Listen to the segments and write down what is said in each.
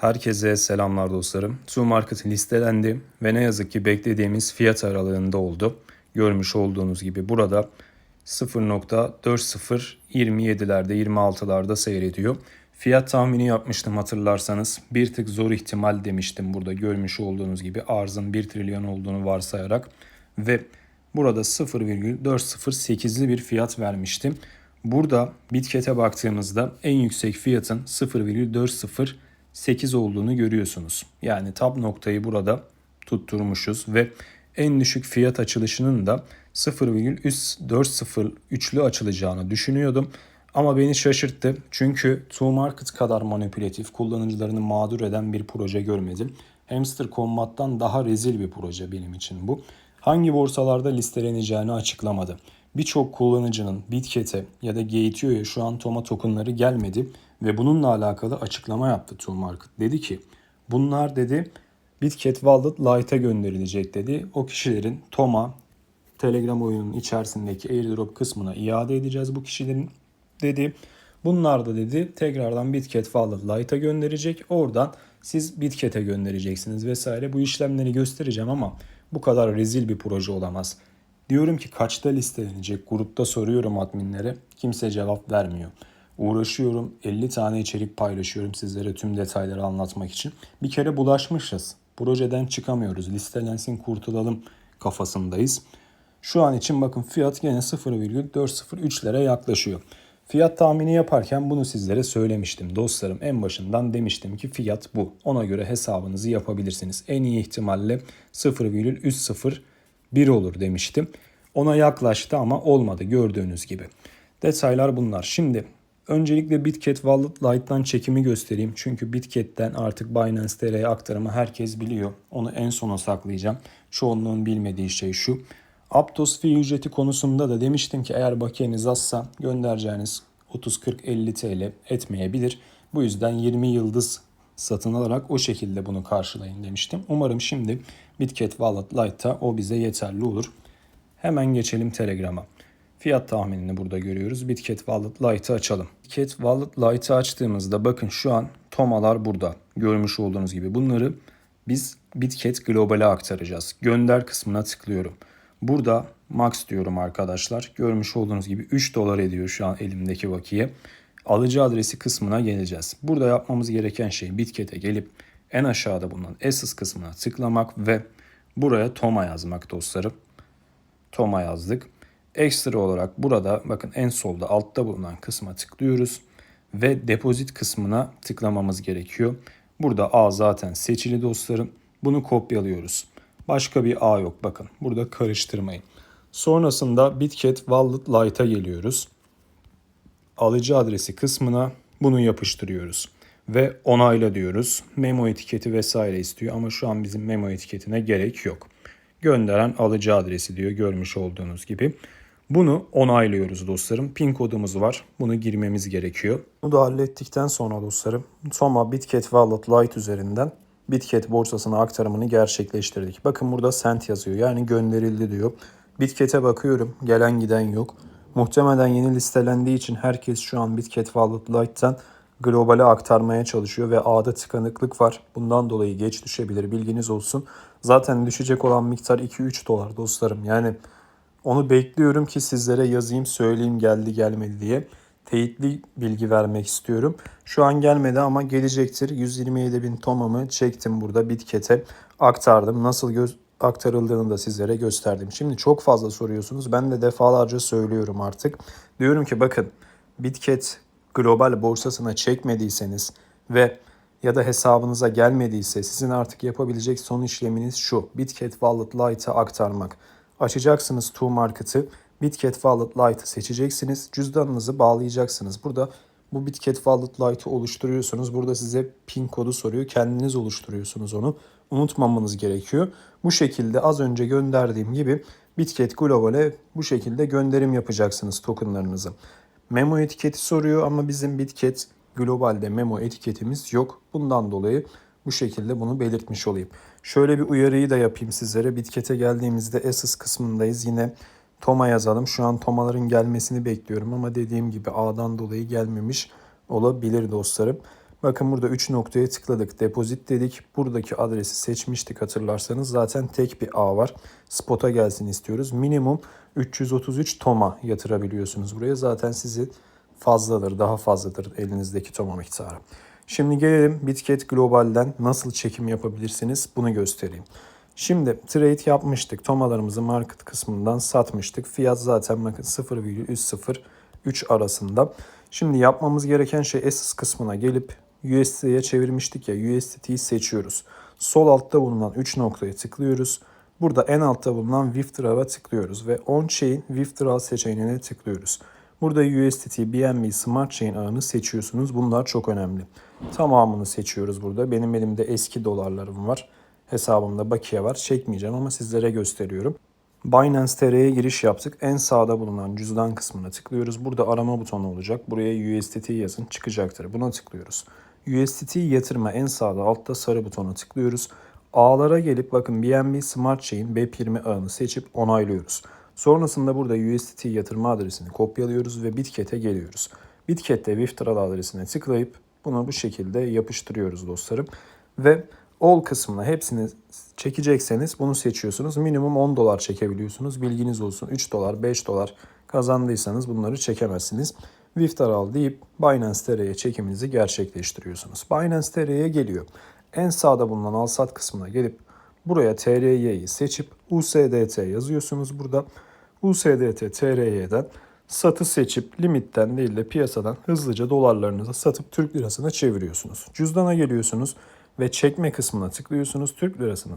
Herkese selamlar dostlarım. Su Market listelendi ve ne yazık ki beklediğimiz fiyat aralığında oldu. Görmüş olduğunuz gibi burada 0.4027'lerde 26'larda seyrediyor. Fiyat tahmini yapmıştım hatırlarsanız. Bir tık zor ihtimal demiştim burada görmüş olduğunuz gibi arzın 1 trilyon olduğunu varsayarak. Ve burada 0,408'li bir fiyat vermiştim. Burada Bitket'e baktığımızda en yüksek fiyatın 0,408 olduğunu görüyorsunuz. Yani tab noktayı burada tutturmuşuz ve en düşük fiyat açılışının da 0,403'lü açılacağını düşünüyordum. Ama beni şaşırttı. Çünkü Two Market kadar manipülatif, kullanıcılarını mağdur eden bir proje görmedim. Hamster Combat'tan daha rezil bir proje benim için bu. Hangi borsalarda listeleneceğini açıklamadı. Birçok kullanıcının Bitket'e ya da Gateio'ya şu an Toma tokenları gelmedi ve bununla alakalı açıklama yaptı Two Market. Dedi ki bunlar dedi Bitket Wallet Lite'a gönderilecek dedi. O kişilerin Toma Telegram oyunun içerisindeki airdrop kısmına iade edeceğiz bu kişilerin dedi. Bunlar da dedi tekrardan Bitket Wallet Lite'a gönderecek. Oradan siz Bitket'e göndereceksiniz vesaire. Bu işlemleri göstereceğim ama bu kadar rezil bir proje olamaz. Diyorum ki kaçta listelenecek? Grupta soruyorum adminlere. Kimse cevap vermiyor. Uğraşıyorum. 50 tane içerik paylaşıyorum sizlere tüm detayları anlatmak için. Bir kere bulaşmışız. Projeden çıkamıyoruz. Listelensin kurtulalım kafasındayız. Şu an için bakın fiyat gene 0,403'lere yaklaşıyor. Fiyat tahmini yaparken bunu sizlere söylemiştim dostlarım. En başından demiştim ki fiyat bu. Ona göre hesabınızı yapabilirsiniz. En iyi ihtimalle 0,301 olur demiştim. Ona yaklaştı ama olmadı gördüğünüz gibi. Detaylar bunlar. Şimdi öncelikle Bitget Wallet Lite'dan çekimi göstereyim. Çünkü Bitket'ten artık Binance TR'ye aktarımı herkes biliyor. Onu en sona saklayacağım. Çoğunluğun bilmediği şey şu. Aptos fee ücreti konusunda da demiştim ki eğer bakiyeniz azsa göndereceğiniz 30 40 50 TL etmeyebilir. Bu yüzden 20 yıldız satın alarak o şekilde bunu karşılayın demiştim. Umarım şimdi Bitget Wallet Lite'ta o bize yeterli olur. Hemen geçelim Telegram'a. Fiyat tahminini burada görüyoruz. Bitget Wallet Lite'ı açalım. Bitget Wallet Lite'ı açtığımızda bakın şu an tomalar burada. Görmüş olduğunuz gibi bunları biz Bitget Global'e aktaracağız. Gönder kısmına tıklıyorum. Burada max diyorum arkadaşlar. Görmüş olduğunuz gibi 3 dolar ediyor şu an elimdeki vakiye. Alıcı adresi kısmına geleceğiz. Burada yapmamız gereken şey Bitket'e gelip en aşağıda bulunan Essence kısmına tıklamak ve buraya Toma yazmak dostlarım. Toma yazdık. Ekstra olarak burada bakın en solda altta bulunan kısma tıklıyoruz ve depozit kısmına tıklamamız gerekiyor. Burada A zaten seçili dostlarım. Bunu kopyalıyoruz. Başka bir A yok bakın. Burada karıştırmayın. Sonrasında Bitget Wallet Lite'a geliyoruz. Alıcı adresi kısmına bunu yapıştırıyoruz. Ve onayla diyoruz. Memo etiketi vesaire istiyor ama şu an bizim memo etiketine gerek yok. Gönderen alıcı adresi diyor görmüş olduğunuz gibi. Bunu onaylıyoruz dostlarım. Pin kodumuz var. Bunu girmemiz gerekiyor. Bunu da hallettikten sonra dostlarım Soma Bitget Wallet Lite üzerinden Bitget borsasına aktarımını gerçekleştirdik. Bakın burada sent yazıyor. Yani gönderildi diyor. Bitket'e bakıyorum. Gelen giden yok. Muhtemelen yeni listelendiği için herkes şu an Bitget Wallet Lite'tan globale aktarmaya çalışıyor ve ağda tıkanıklık var. Bundan dolayı geç düşebilir bilginiz olsun. Zaten düşecek olan miktar 2-3 dolar dostlarım. Yani onu bekliyorum ki sizlere yazayım söyleyeyim geldi gelmedi diye. Teyitli bilgi vermek istiyorum. Şu an gelmedi ama gelecektir. 127 bin tomamı çektim burada Bitket'e aktardım. Nasıl göz aktarıldığını da sizlere gösterdim. Şimdi çok fazla soruyorsunuz. Ben de defalarca söylüyorum artık. Diyorum ki bakın Bitket global borsasına çekmediyseniz ve ya da hesabınıza gelmediyse sizin artık yapabilecek son işleminiz şu. Bitget Wallet Lite'a aktarmak. Açacaksınız Two Market'ı. Bitget Wallet Lite'ı seçeceksiniz. Cüzdanınızı bağlayacaksınız. Burada bu Bitget Wallet Lite'ı oluşturuyorsunuz. Burada size pin kodu soruyor. Kendiniz oluşturuyorsunuz onu. Unutmamanız gerekiyor. Bu şekilde az önce gönderdiğim gibi Bitget Global'e bu şekilde gönderim yapacaksınız tokenlarınızı. Memo etiketi soruyor ama bizim Bitget Global'de memo etiketimiz yok. Bundan dolayı bu şekilde bunu belirtmiş olayım. Şöyle bir uyarıyı da yapayım sizlere. Bitket'e geldiğimizde Essence kısmındayız. Yine Toma yazalım. Şu an Tomaların gelmesini bekliyorum ama dediğim gibi A'dan dolayı gelmemiş olabilir dostlarım. Bakın burada 3 noktaya tıkladık. Depozit dedik. Buradaki adresi seçmiştik hatırlarsanız. Zaten tek bir ağ var. Spot'a gelsin istiyoruz. Minimum 333 toma yatırabiliyorsunuz buraya. Zaten sizi fazladır, daha fazladır elinizdeki toma miktarı. Şimdi gelelim Bitget Global'den nasıl çekim yapabilirsiniz bunu göstereyim. Şimdi trade yapmıştık. Tomalarımızı market kısmından satmıştık. Fiyat zaten bakın 0,303 arasında. Şimdi yapmamız gereken şey Essence kısmına gelip USD'ye çevirmiştik ya USDT'yi seçiyoruz. Sol altta bulunan 3 noktaya tıklıyoruz. Burada en altta bulunan Withdraw'a tıklıyoruz ve On-Chain Withdraw seçeneğine tıklıyoruz. Burada USDT, BNB, Smart Chain ağını seçiyorsunuz. Bunlar çok önemli. Tamamını seçiyoruz burada. Benim elimde eski dolarlarım var. Hesabımda bakiye var. Çekmeyeceğim ama sizlere gösteriyorum. Binance TR'ye giriş yaptık. En sağda bulunan cüzdan kısmına tıklıyoruz. Burada arama butonu olacak. Buraya USDT yazın çıkacaktır. Buna tıklıyoruz. USDT yatırma en sağda altta sarı butona tıklıyoruz. Ağlara gelip bakın BNB Smart Chain BEP20 ağını seçip onaylıyoruz. Sonrasında burada USDT yatırma adresini kopyalıyoruz ve Bitket'e geliyoruz. Bitket'te Withdrawal adresine tıklayıp bunu bu şekilde yapıştırıyoruz dostlarım. Ve All kısmına hepsini çekecekseniz bunu seçiyorsunuz. Minimum 10 dolar çekebiliyorsunuz. Bilginiz olsun 3 dolar 5 dolar kazandıysanız bunları çekemezsiniz. Withdrawal deyip Binance TR'ye çekiminizi gerçekleştiriyorsunuz. Binance TR'ye geliyor. En sağda bulunan al sat kısmına gelip buraya TRY'yi seçip USDT yazıyorsunuz burada. USDT TRY'den satı seçip limitten değil de piyasadan hızlıca dolarlarınızı satıp Türk lirasına çeviriyorsunuz. Cüzdana geliyorsunuz ve çekme kısmına tıklıyorsunuz. Türk lirasını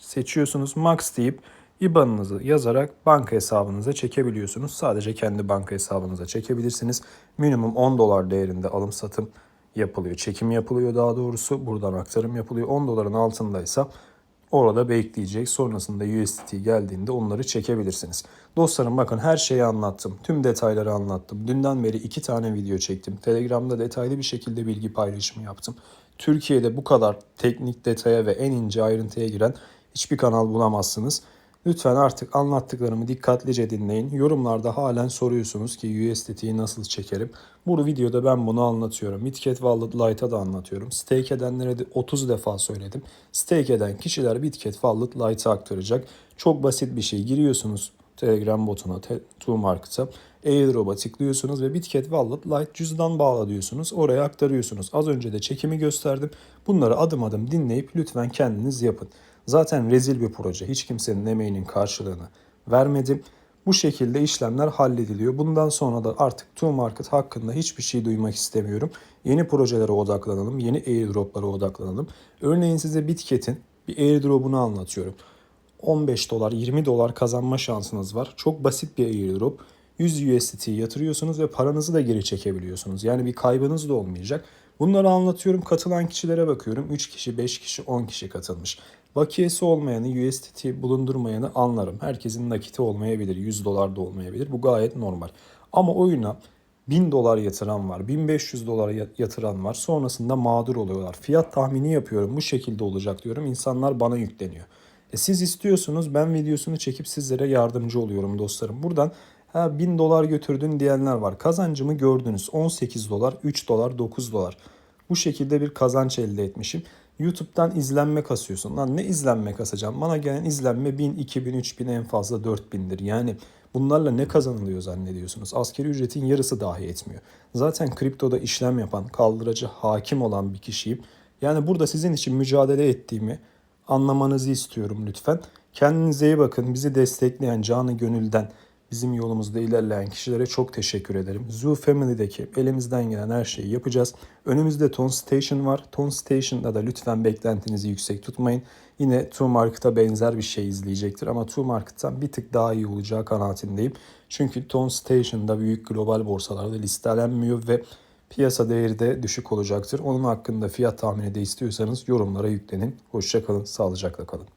seçiyorsunuz. Max deyip IBAN'ınızı yazarak banka hesabınıza çekebiliyorsunuz. Sadece kendi banka hesabınıza çekebilirsiniz. Minimum 10 dolar değerinde alım satım yapılıyor. Çekim yapılıyor daha doğrusu. Buradan aktarım yapılıyor. 10 doların altındaysa orada bekleyecek. Sonrasında USDT geldiğinde onları çekebilirsiniz. Dostlarım bakın her şeyi anlattım. Tüm detayları anlattım. Dünden beri iki tane video çektim. Telegram'da detaylı bir şekilde bilgi paylaşımı yaptım. Türkiye'de bu kadar teknik detaya ve en ince ayrıntıya giren hiçbir kanal bulamazsınız. Lütfen artık anlattıklarımı dikkatlice dinleyin. Yorumlarda halen soruyorsunuz ki USDT'yi nasıl çekerim. Bu videoda ben bunu anlatıyorum. Bitget Wallet Lite'a da anlatıyorum. Stake edenlere de 30 defa söyledim. Stake eden kişiler Bitget Wallet Lite'a aktaracak. Çok basit bir şey. Giriyorsunuz Telegram botuna, Market'a, airdrop'a tıklıyorsunuz ve Bitget Wallet Lite cüzdan bağla diyorsunuz. Oraya aktarıyorsunuz. Az önce de çekimi gösterdim. Bunları adım adım dinleyip lütfen kendiniz yapın. Zaten rezil bir proje. Hiç kimsenin emeğinin karşılığını vermedim. Bu şekilde işlemler hallediliyor. Bundan sonra da artık Market hakkında hiçbir şey duymak istemiyorum. Yeni projelere odaklanalım, yeni airdroplara odaklanalım. Örneğin size Bitket'in bir airdrop'unu anlatıyorum. 15 dolar, 20 dolar kazanma şansınız var. Çok basit bir airdrop. 100 USDT yatırıyorsunuz ve paranızı da geri çekebiliyorsunuz. Yani bir kaybınız da olmayacak. Bunları anlatıyorum. Katılan kişilere bakıyorum. 3 kişi, 5 kişi, 10 kişi katılmış. Bakiyesi olmayanı, USDT bulundurmayanı anlarım. Herkesin nakiti olmayabilir, 100 dolar da olmayabilir. Bu gayet normal. Ama oyuna 1000 dolar yatıran var, 1500 dolar yatıran var. Sonrasında mağdur oluyorlar. Fiyat tahmini yapıyorum. Bu şekilde olacak diyorum. İnsanlar bana yükleniyor. E siz istiyorsunuz ben videosunu çekip sizlere yardımcı oluyorum dostlarım. Buradan ha 1000 dolar götürdün diyenler var. Kazancımı gördünüz. 18 dolar, 3 dolar, 9 dolar. Bu şekilde bir kazanç elde etmişim. YouTube'dan izlenme kasıyorsun. Lan ne izlenme kasacağım? Bana gelen izlenme 1000, 2000, 3000 en fazla 4000'dir. Yani bunlarla ne kazanılıyor zannediyorsunuz? Askeri ücretin yarısı dahi etmiyor. Zaten kriptoda işlem yapan, kaldırıcı, hakim olan bir kişiyim. Yani burada sizin için mücadele ettiğimi anlamanızı istiyorum lütfen. Kendinize iyi bakın. Bizi destekleyen canı gönülden bizim yolumuzda ilerleyen kişilere çok teşekkür ederim. Zoo Family'deki elimizden gelen her şeyi yapacağız. Önümüzde Ton Station var. Ton Station'da da lütfen beklentinizi yüksek tutmayın. Yine Two Market'a benzer bir şey izleyecektir ama Two Market'tan bir tık daha iyi olacağı kanaatindeyim. Çünkü Ton Station'da büyük global borsalarda listelenmiyor ve piyasa değeri de düşük olacaktır. Onun hakkında fiyat tahmini de istiyorsanız yorumlara yüklenin. Hoşçakalın, sağlıcakla kalın.